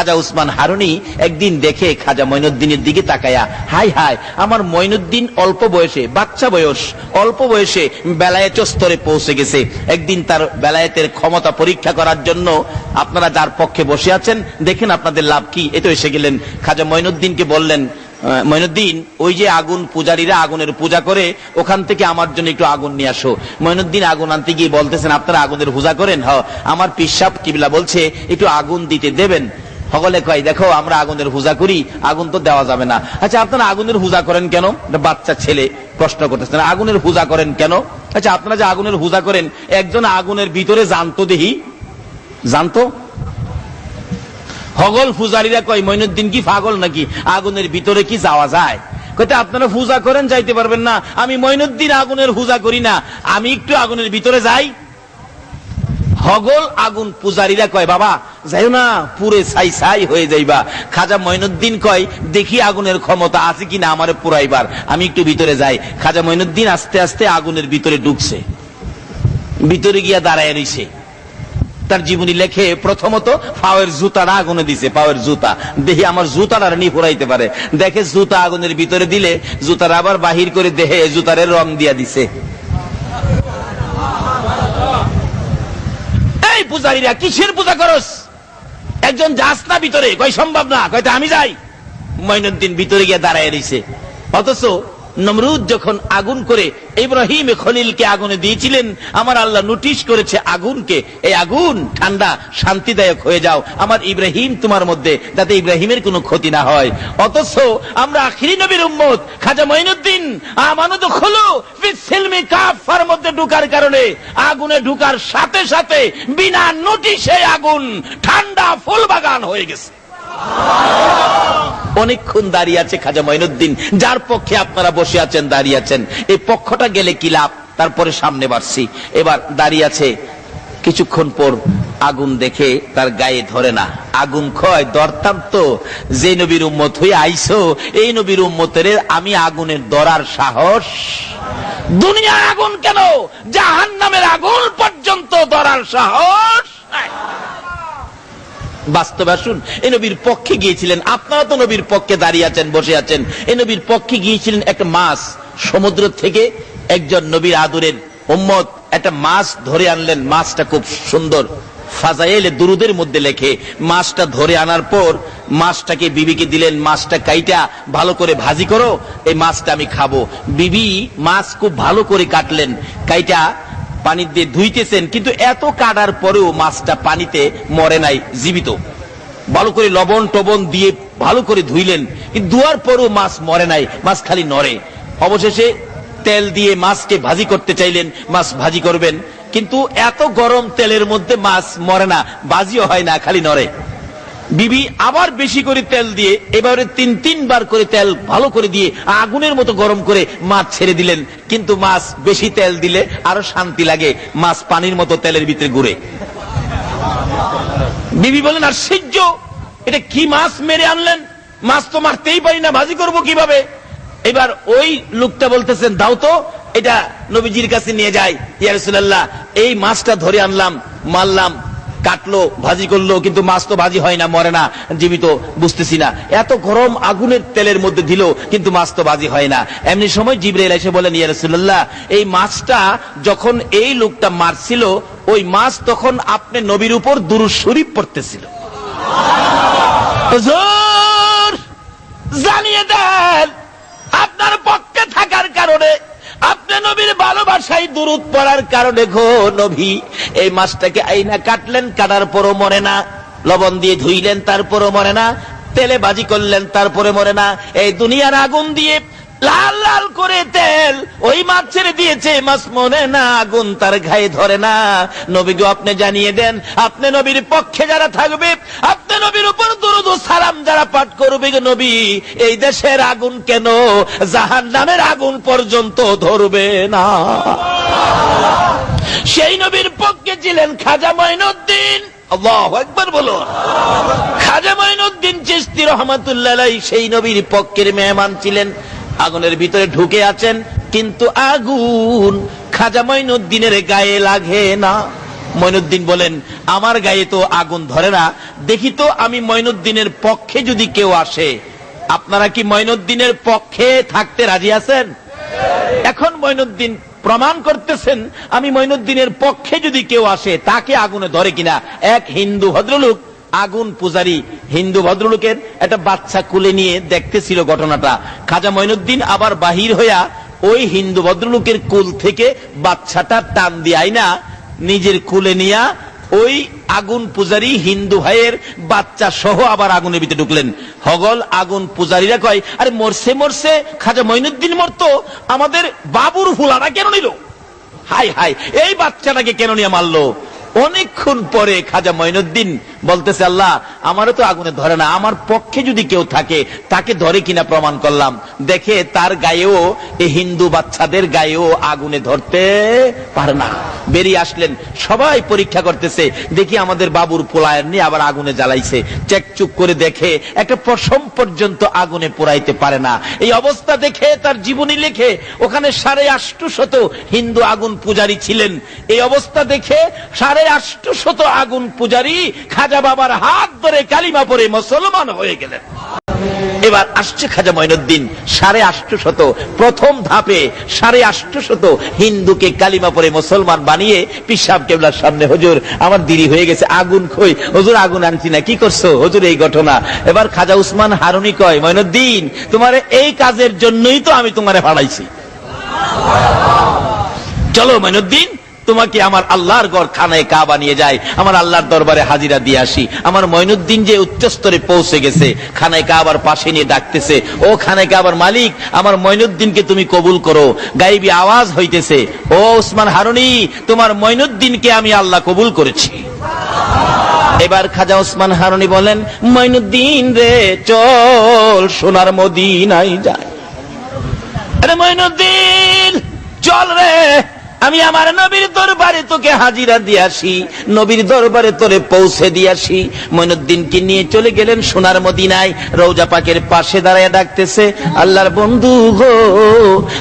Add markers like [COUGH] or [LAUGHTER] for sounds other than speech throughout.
খাজা উসমান হারুনি একদিন দেখে খাজা মঈনুদ্দিনের দিকে তাকায়া হাই হাই আমার মঈনুদ্দিন অল্প বয়সে বাচ্চা বয়স অল্প বয়সে বেলায়েত স্তরে পৌঁছে গেছে। একদিন তার বেলায়েতের ক্ষমতা পরীক্ষা করার জন্য আপনারা যার পক্ষে বসে আছেন দেখেন আপনাদের লাভ কি? এ এসে গেলেন। খাজা মঈনুদ্দিনকে বললেন আহ, মঈনুদ্দিন ওই যে আগুন পূজারীরা আগুনের পূজা করে ওখান থেকে আমার জন্য একটু আগুন নিয়ে আসো। মঈনুদ্দিন আগুন আনতে গিয়ে বলতেছেন আপনারা আগুনের পূজা করেন? হ আমার পিসাব কিবলা বলছে একটু আগুন দিতে দেবেন। সকলে কয়, দেখো, আমরা আগুনের পূজা করি, আগুন তো দেওয়া যাবে না। আচ্ছা আপনারা আগুনের পূজা করেন কেন? বাচ্চা ছেলে প্রশ্ন করতেছেন আগুনের পূজা করেন কেন? আচ্ছা আপনারা যে আগুনের পূজা করেন, একজন আগুনের ভিতরে জানতো দেহি? জানতো? হগল পূজারীরা কয়, মইনুদ্দিন কি পাগল নাকি? আগুনের ভিতরে কি যাওয়া যায়? কইতে, আপনারা পূজা করেন, যাইতে পারবেন না। আমি মইনুদ্দিন আগুনের পূজা করি না। আমি একটু আগুনের ভিতরে যাই। হগল আগুন পূজারীরা কয়, বাবা, যাইও না, পুরে ছাই ছাই হয়ে যাইবা। খাজা মইনুদ্দিন কয়, দেখি আগুনের ক্ষমতা আছে কিনা আমারে পুরাইবার। আমি একটু ভিতরে যাই। খাজা মইনুদ্দিন আস্তে আস্তে আগুনের ভিতরে ঢুকছে। ভিতরে গিয়া দাঁড়ায় রইছে। তার জীবনী লেখে, প্রথমত, পাওয়ের জুতাটা আগুনে দিছে, পাওয়ের জুতা। দেখি আমার জুতাটা নি ফুরাইতে পারে। দেখে জুতা আগুনের ভিতরে দিলে, জুতার আবার বাহির করে দেহে জুতারে রং দিয়া দিছে এই পূজারীরা কিসের পূজা করস? একজন যাস না ভিতরে, কয় সম্ভব না, কয়তো আমি যাই। মঈনুদ্দিন ভিতরে গিয়ে দাঁড়ায় রইছে। অথচ নমরুদ যখন আগুন করে ইব্রাহিম খলিলকে আগুনে দিয়েছিলেন, আমার আল্লাহ নোটিশ করেছে আগুনকে, এই আগুন ঠান্ডা, শান্তিদায়ক হয়ে যাও। আমার ইব্রাহিম তোমার মধ্যে, যাতে ইব্রাহিমের কোনো ক্ষতি না হয়। অথচ আমরা আখিরি নবীর উম্মত, খাজা মঈনুদ্দিন আমানত খোলো ফিসিলমি কাফার মধ্যে ঢুকার কারণে, আগুনে ঢুকার সাথে সাথে বিনা নোটিশে আগুন ঠান্ডা ফুল বাগান হয়ে গেছে। অনেকক্ষণ দাঁড়িয়ে আছে খাজা মঈনুদ্দিন, যার পক্ষে আপনারা বসে আছেন, দাঁড়িয়ে আছেন। এই পক্ষটা গেলে কি লাভ? তারপরে সামনে বাড়ছি। এবার দাঁড়িয়ে আছে, কিছুক্ষণ পর আগুন দেখে তার গায়ে ধরে না। আগুন ক্ষয় দরতাম তো যে নবীর উম্মত হয়ে আইসো, এই নবীর উম্মতের আমি আগুনের দরার সাহস। দুনিয়া আগুন কেন? জাহান নামের আগুন পর্যন্ত দরার সাহস বাস্তবে আসুন এই নবীর পক্ষে গিয়েছিলেন। আপনারা তো নবীর পক্ষে দাঁড়িয়ে আছেন, বসে আছেন। এই নবীর পক্ষে গিয়েছিলেন একটা মাছ। সমুদ্র থেকে একজন নবীর আদরের উম্মত একটা মাছ ধরে আনলেন। মাছটা খুব সুন্দর। ফাজাইলে দুরুদের মধ্যে লেখে, মাছটা ধরে আনার পর মাছটাকে বিবিকে দিলেন, মাছটা কাইটা ভালো করে ভাজি করো, এই মাছটা আমি খাব। বিবি মাছ খুব ভালো করে কাটলেন। কাইটা পানি দিয়ে ধুইতেছেন, কিন্তু এত কাটার পরেও মাছটা পানিতে মরে নাই, জীবিত। ভালো করে লবণ টবণ দিয়ে ভালো করে ধুইলেন, কিন্তু ধোয়ার পরেও মাছ মরে নাই, মাছ খালি নড়ে। অবশেষে তেল দিয়ে মাছকে ভাজি করতে চাইলেন, মাছ ভাজি করবেন, কিন্তু এত গরম তেলের মধ্যে মাছ মরে না বাজিও হয় না, খালি নড়ে। বিবি আবার বেশি করে তেল দিয়ে, এবারে তিন, তিনবার করে তেল ভালো করে দিয়ে আগুনের মতো গরম করে মাছ ছেড়ে দিলেন। কিন্তু মাছ বেশি তেল দিলে আরও শান্তি লাগে মাছ পানির মতো তেলের ভিতরে ঘুরে। বিবি বলেন আশ্চর্য এটা কি মাছ মেরে আনলেন? মাছ তো মারতেই পারি না, ভাজি করব কীভাবে? এবার ওই লোকটা বলতেছেন, দাও তো, এটা নবীজির কাছে নিয়ে যাই। ইয়ারসুল্লাহ এই মাছটা ধরে আনলাম, মারলাম কাটলো, ভাজি করল, কিন্তু মাছ তো ভাজি হয় না, মরে না, জীবিত বুঝতেছি না। এত গরম আগুনের তেলের মধ্যে দিল, কিন্তু মাছ তো ভাজি হয় না। এমনি সময় জিব্রাইল এসে বলেন, ইয়া রাসূলুল্লাহ, এই মাছটা যখন এই লোকটা মারছিল, ওই মাছ তখন আপনি নবীর উপর দুরুদ শরীফ পড়তেছিল। জানিয়ে দেন, আপনার পক্ষে থাকার কারণে, আপনি নবীর ভালোবাসায় দূরত পড়ার কারণে গো নবী এই মাছটাকে আইনা কাটলেন, কাটার পরও মরে না। লবণ দিয়ে ধুইলেন, তারপরও মরে না। তেলে বাজি করলেন, তারপরে মরে না। এই দুনিয়ার আগুন দিয়ে লাল লাল করে তেল ওই মাছ ছেড়ে দিয়েছে, মাছ মরে না, আগুন তার গায়ে ধরে না। নবী গো আপনি জানিয়ে দেন, আপনি নবীর পক্ষে যারা থাকবে, আপনি নবীর উপর দুরুদ সালাম যারা পাঠ করবে নবী, এই দেশের আগুন কেন জাহান নামের আগুন পর্যন্ত ধরবে না? সেই নবীর পক্ষে ছিলেন খাজা মঈনুদ্দিন। আল্লাহ একবার বলো খাজা মঈনুদ্দিন চিস্তি রহমাতুল্লাহ সেই নবীর পক্ষের মেহমান ছিলেন। আগুনের ভিতরে ঢুকে আছেন কিন্তু আগুন খাজা মঈনুদ্দিনের গায়ে লাগে না। মইনুদ্দিন বলেন আমার গায়ে তো আগুন ধরে না। দেখি তো আমি মইনুদ্দিনের পক্ষে যদি কেউ আসে আপনারা কি মইনুদ্দিনের পক্ষে থাকতে রাজি আছেন? এখন মইনুদ্দিন প্রমাণ করতেছেন, আমি মইনুদ্দিনের পক্ষে যদি কেউ আসে, তাকে আগুনে ধরে কিনা? এক হিন্দু ভদ্রলোক, আগুন পূজারি হিন্দু ভদ্রলোকের একটা বাচ্চা কুলে নিয়ে দেখতেছিল ঘটনাটা। খাজা মইনুদ্দিন আবার বাহির হইয়া ওই হিন্দু ভদ্রলোকের কুল থেকে বাচ্চাটা টান দিয়ে না নিজের কুলে নিয়া ওই আগুন পূজারী হিন্দু ভাইয়ের বাচ্চা সহ আবার আগুনের ভিতরে ঢুকলেন। হগল আগুন পূজারীরা কয়, আরে মরছে মরছে, খাজা মইনুদ্দিন মরতো, আমাদের বাবুর ফুলারা কেন নিল? হাই হাই এই বাচ্চাটাকে কেন নিয়ে মারলো? অনেকক্ষণ পরে খাজা মঈনুদ্দিন বলতেছে, আল্লাহ, আমারও তো আগুনে ধরে না। আমার পক্ষে যদি কেউ থাকে, তাকে ধরে কিনা প্রমাণ করলাম। দেখে তার গায়েও এই হিন্দু বাচ্চাদের গায়েও আগুনে ধরতে পারে না। বেরিয়ে আসলেন। সবাই পরীক্ষা করতেছে। দেখি আমাদের বাবুর পোলায়ের নিয়ে আবার আগুনে জ্বালাইছে। চেকচুক করে দেখে একটা পশম পর্যন্ত আগুনে পোড়াইতে পারে না। এই অবস্থা দেখে তার জীবনী লেখে ওখানে সাড়ে আষ্ট শত হিন্দু আগুন পূজারী ছিলেন। এই অবস্থা দেখে সাড়ে আষ্ট শত আগুন পূজারী খাজা বাবার হাত ধরে কালিমা পরে মুসলমান হয়ে গেলেন। এবার আসছে খাজা মঈনুদ্দিন সাড়ে আষ্ট শত প্রথম ধাপে সাড়ে আষ্ট শত হিন্দুকে কালিমা পরে মুসলমান বানিয়ে পিসাব কেবলার সামনে, হুজুর, আমার দেরি হয়ে গেছে, আগুন খই, হজুর আগুন আনছি না, কি করছ? হজুর, এই ঘটনা। এবার খাজা উসমান হারুনি কয় মঈনুদ্দিন তোমার এই কাজের জন্যই তো আমি তোমারে ভাড়াইছি চলো মঈনুদ্দিন তোমাকে আমার আল্লাহর গড় খানায় কাবা নিয়ে যায় আমার আল্লাহর দরবারে হাজিরা দিয়ে আসি। আমার মঈনুদ্দিন যে উচ্চস্তরে পৌঁছে গেছে, খানায় কাবার পাশে নিয়ে ডাকতেছে, ও খানায় কাবার মালিক, আমার মঈনুদ্দিনকে তুমি কবুল করো। গাইবি আওয়াজ হইতেছে, ও উসমান হারুনি, তোমার মঈনুদ্দিনকে আমি আল্লাহ কবুল করেছি। এবার খাজা ওসমান হারুনি বলেন মঈনুদ্দিন রে, চল সোনার মদিনায় যায় আরে চল রে। আমি আমার নবীর দরবারে তোকে হাজিরা দিয়ে আসি। নবীর দরবারে তোরে পৌঁছে দিয়ে আসি। মঈনুদ্দিনকে নিয়ে চলে গেলেন সোনার মদিনায়। রৌজা পাকের পাশে দাঁড়ায় ডাকতেছে আল্লাহর বন্ধু গো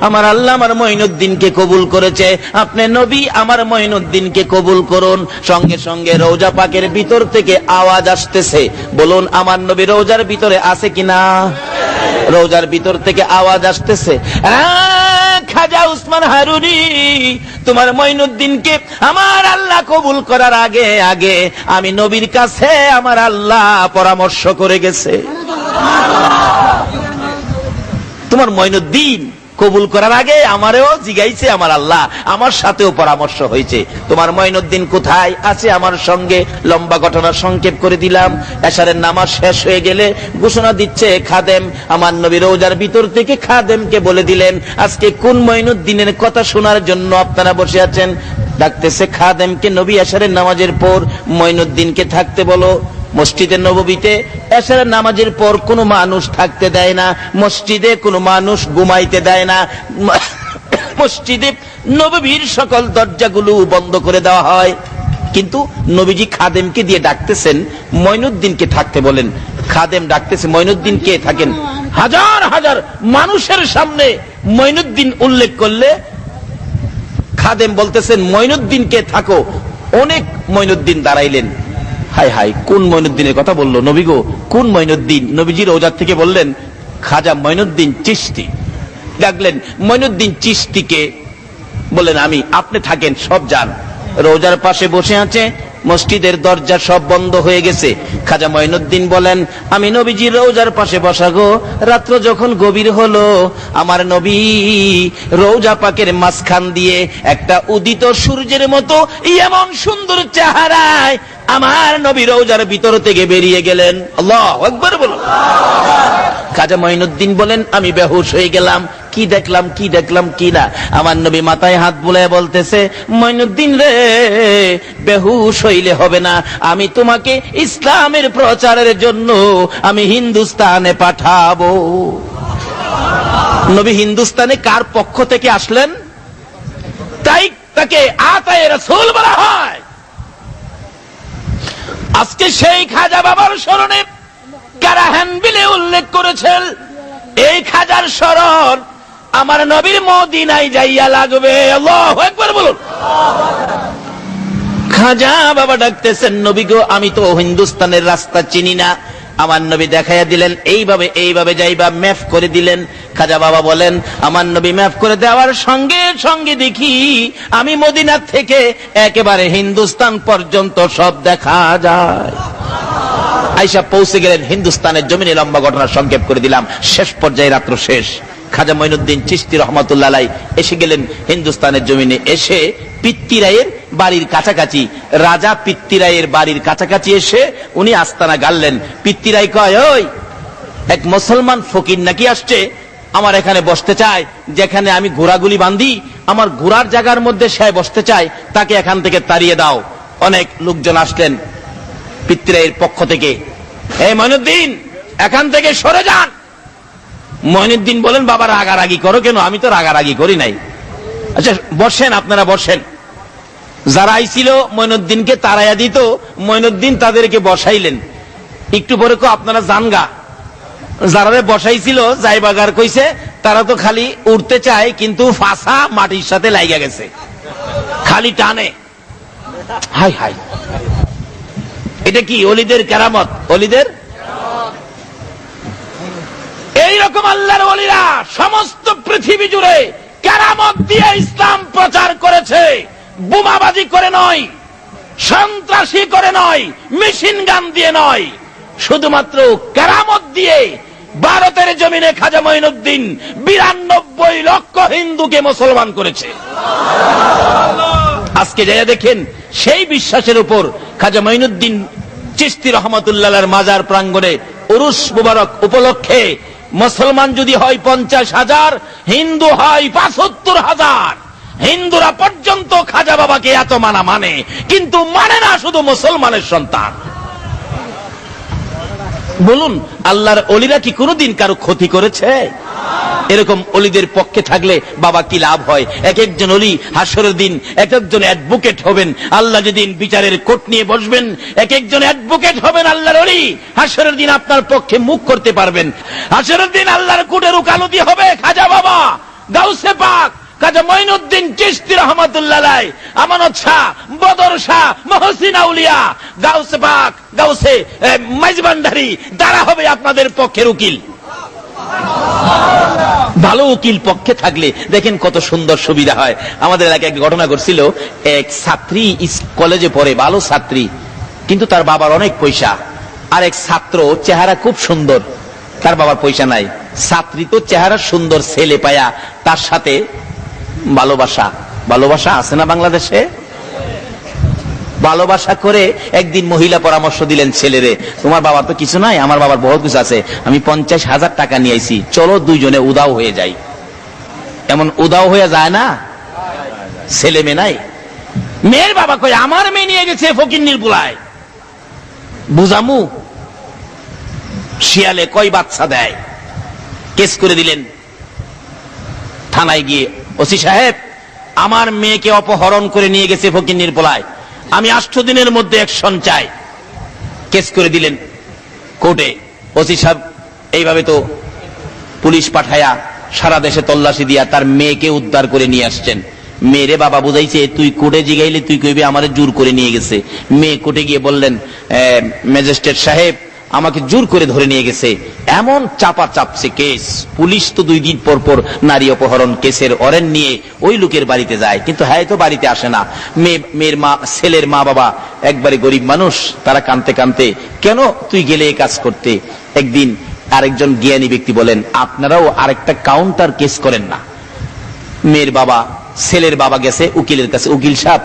আমার আল্লাহ আমার মঈনুদ্দিনকে কবুল করেছে। আপনি নবী আমার মঈনুদ্দিনকে কবুল করুন। সঙ্গে সঙ্গে রৌজা পাকের ভিতর থেকে আওয়াজ আসতেছে বলুন আমার নবী রৌজার ভিতরে আছে কিনা? রোজার ভিতর থেকে আওয়াজ আসতেছে আহ, খাজা উসমান হারুনি, তোমার মঈনুদ্দিনকে আমার আল্লাহ কবুল করার আগে আগে আমি নবীর কাছে আমার আল্লাহ পরামর্শ করে গেছে। তোমার মঈনুদ্দিন কবুল করার আগে আমারও জিগাইছে আমার আল্লাহ, আমার সাথেও পরামর্শ হয়েছে। তোমার মঈনুদ্দিন কোথায়? আছে আমার সঙ্গে। লম্বা ঘটনা সংক্ষেপ করে দিলাম। এশারের নামাজ শেষ হয়ে গেলে ঘোষণা দিচ্ছে, খাদেম, আমার নবী রোজার ভিতর থেকে খাদেমকে বলে দিলেন, আজকে কোন মঈনুদ্দিনের কথা শোনার জন্য আপনারা বসে আছেন? ডাকতেছে, খাদেমকে নবী এশারের নামাজের পর মঈনুদ্দিনকে থাকতে বলো। মসজিদে নববীতে এছাড়া নামাজের পর কোনো মানুষ থাকতে দেয় না, মসজিদে কোনো মানুষ ঘুমাইতে দেয় না, [COUGHS] মসজিদে নববীর সকল দরজাগুলো বন্ধ করে দেওয়া হয়। কিন্তু নবীজি খাদেমকে দিয়ে ডাকতেছেন, মঈনুদ্দিনকে থাকতে বলেন। খাদেম ডাকতেছে, মঈনুদ্দিন কে থাকেন? হাজার হাজার মানুষের সামনে মঈনুদ্দিন উল্লেখ করলে খাদেম বলতেছেন মঈনুদ্দিনকে থাকো? অনেক মঈনুদ্দিন দাঁড়াইলেন। হাই হাই কোন মঈনুদ্দিনের কথা বলল নবী গো? কোন মঈনুদ্দিন নবীজির ওজার থেকে বললেন, খাজা মঈনুদ্দিন চিস্তি ডাকলেন মঈনুদ্দিন চিস্তিকে বললেন, আমি, আপনি থাকেন, সব যান। রোজার পাশে বসে আছে, মসজিদের দরজা সব বন্ধ হয়ে গেছে। খাজা মঈনুদ্দিন বলেন, আমি নবীজির রোজার পাশে বসা গো। রাত্র যখন গভীর হলো, আমার নবী রোজা পাকের মাঝখান দিয়ে একটা উদিত সূর্যের মতো, এমন সুন্দর চেহারায় আমার নবী রোজার ভিতর থেকে বেরিয়ে গেলেন। আল্লাহ একবার বলুন। খাজা মঈনুদ্দিন বলেন, আমি বেহুশ হয়ে গেলাম। কি দেখলাম কি দেখলাম, কি না? আমার নবী মাথায় হাত বুলায় বলতেছে, মঈনুদ্দিন রে, বেহুশ হইলে হবে না। আমি তোমাকে ইসলামের প্রচারের জন্য আমি হিন্দুস্তানে পাঠাবো। নবী হিন্দুস্তানে কার পক্ষ থেকে আসলেন? তাই তাকে আতায় রসুল বলা হয়। আজকে সেই খাজা বাবার স্মরণে কারা হ্যান্ডবিলে উল্লেখ করেছেন? এই খাজার স্মরণ আমার নবীর মদিনায় যাইয়া লাগবে। আকবার বলুন। খাজা বাবা ডাকতেছেন, নবী গো, আমি তো হিন্দুস্তানের রাস্তা চিনি না। আমার নবী দেখাইয়া দিলেন, এইভাবে এইভাবে যাইবা ম্যাপ করে দিলেন। খাজা বাবা বলেন, আমার নবী ম্যাপ করে দেওয়ার সঙ্গে সঙ্গে দেখি, আমি মদিনার থেকে একেবারে হিন্দুস্তান পর্যন্ত সব দেখা যায়। আইসা পৌঁছে গেলেন, হিন্দুস্তানের জমিনে লম্বা ঘটনা সংক্ষেপ করে দিলাম। শেষ পর্যায়ে রাত্র শেষ। খাজা মঈনুদ্দিন চিস্তি রহমতুল্লাহ এসে গেলেন হিন্দুস্তানের জমিনে। এসে পিত্তিরায়ের বাড়ির কাছাকাছি, রাজা পিত্তিরায়ের বাড়ির কাছাকাছি এসে উনি আস্তানা গাললেন পিত্তিরাই কয়, ওই, এক মুসলমান ফকির নাকি আসছে? আমার এখানে বসতে চায়, যেখানে আমি ঘোড়াগুলি বান্ধি, আমার ঘোড়ার জায়গার মধ্যে সে বসতে চায়, তাকে এখান থেকে তাড়িয়ে দাও। অনেক লোকজন আসলেন পিতৃয়ের পক্ষ থেকে। এই মইনুদ্দিন, এখান থেকে সরে যান। মইনুদ্দিন বলেন, বাবা, রাগারাগি করো কেন? আমি তো রাগারাগি করি নাই। আচ্ছা বসেন, আপনারা বসেন। যারা আইছিল, মইনুদ্দিনকে তারাইয়া দিত, মইনুদ্দিন তাদেরকে বসাইলেন। একটু পরে কো, আপনারা জানগা। যারা বসাইছিল যাইবাগার কইছে, তারা তো খালি উঠতে চায়, কিন্তু ফাঁসা মাটির সাথে লাইগা গেছে। খালি টানে। হাই হাই। এটা কি, অলিদের কেরামত? অলিদের? এইরকম আল্লাহর অলিরা সমস্ত পৃথিবী জুড়ে কেরামত দিয়ে ইসলাম প্রচার করেছে। বোমাবাজি করে নয়, সন্ত্রাসী করে নয়, মেশিন গান দিয়ে নয়। শুধুমাত্র কেরামত দিয়ে ভারতের জমিনে খাজা মঈনুদ্দিন বিরানব্বই লক্ষ হিন্দুকে মুসলমান করেছে। আজকে যাইয়া দেখেন, সেই বিশ্বাসের উপর খাজা মঈনুদ্দিন চিস্তি রহমতুল্লাহ মাজার প্রাঙ্গণে উরুস মুবারক উপলক্ষে মুসলমান যদি হয় পঞ্চাশ হাজার, হিন্দু হয় পাঁচাত্তর হাজার। হিন্দুরা পর্যন্ত খাজা বাবাকে এত মানা মানে কিন্তু মানে না শুধু মুসলমানের সন্তান। বলুন, আল্লাহর অলিরা কি কোনোদিন কারও ক্ষতি করেছে? এরকম অলিদের পক্ষে থাকলে বাবা কি লাভ হয়? এক একজন অলি হাসরের দিন এক একজন অ্যাডভোকেট হবেন। আল্লাহ যেদিন বিচারের কোর্ট নিয়ে বসবেন, এক একজন অ্যাডভোকেট হবেন আল্লাহর অলি। হাসরের দিন আপনার পক্ষে মুখ করতে পারবেন। হাসরের দিন আল্লাহর কোর্টের উকালতি হবে খাজা বাবা, গাউসে পাক। কাজা মঈনুদ্দিন চিস্তি রহমতুল্লাহ আমানত শাহ, বদর শাহ, মহসিন আউলিয়া। গাউসে পাক, গাউসে মাইজবান্ডারি তারা হবে আপনাদের পক্ষের উকিল। ভালো উকিল পক্ষে থাকলে দেখেন কত সুন্দর সুবিধা হয়। আমাদের এলাকায় এক ঘটনা ঘটছিল, এক ছাত্রী কলেজে পড়ে, ভালো ছাত্রী, কিন্তু তার বাবার অনেক পয়সা। আর এক ছাত্র, চেহারা খুব সুন্দর, তার বাবার পয়সা নাই। ছাত্রী তো চেহারা সুন্দর, ছেলে পায়া, তার সাথে ভালোবাসা। ভালোবাসা আছে না বাংলাদেশে? ভালোবাসা করে একদিন মহিলা পরামর্শ দিলেন, ছেলেরে, তোমার বাবার তো কিছু নাই, আমার বাবার বহুত কিছু আছে, আমি পঞ্চাশ হাজার টাকা নিয়ে আইছি, চলো দুইজনে উদাও হয়ে যাই। এমন উদাও হয়ে যায় না? ছেলে মেয়ে নাই। মেয়ের বাবা কই আমার মেয়ে নিয়ে গেছে ফকির নির্বুলায় বুঝামু? শিয়ালে কয় বাচ্চা দেয়? কেস করে দিলেন। থানায় গিয়ে ওসি সাহেব, আমার মেয়েকে অপহরণ করে নিয়ে গেছে ফকির নির্বলায় আমি আষ্ট দিনের মধ্যে অ্যাকশন চাই। কেস করে দিলেন কোর্টে। ওসি সাহেব এইভাবে তো পুলিশ পাঠায়া সারা দেশে তল্লাশি দিয়া তার মেয়েকে উদ্ধার করে নিয়ে আসছেন। মেয়েরে বাবা বুঝাইছে, তুই কোর্টে জিগাইলে তুই কইবি আমারে জোর করে নিয়ে গেছে। মেয়ে কোর্টে গিয়ে বললেন ম্যাজিস্ট্রেট সাহেব আমাকে জোর করে ধরে নিয়ে গেছে। এমন চাপা চাপছে কেস। পুলিশ তো দুই দিন পর পর নারী অপহরণ কেসের অরেন নিয়ে ওই লোকের বাড়িতে যায়। কিন্তু হ্যাঁ তো বাড়িতে আসে না। মেয়ে মেয়ের মা, ছেলের মা বাবা একবারে গরিব মানুষ, তারা কানতে কানতে কেন তুই গেলে এ কাজ করতে? একদিন আরেকজন জ্ঞানী ব্যক্তি বলেন, আপনারাও আরেকটা কাউন্টার কেস করেন না। মেয়ের বাবা, ছেলের বাবা গেছে, উকিলের কাছে, উকিল সাহেব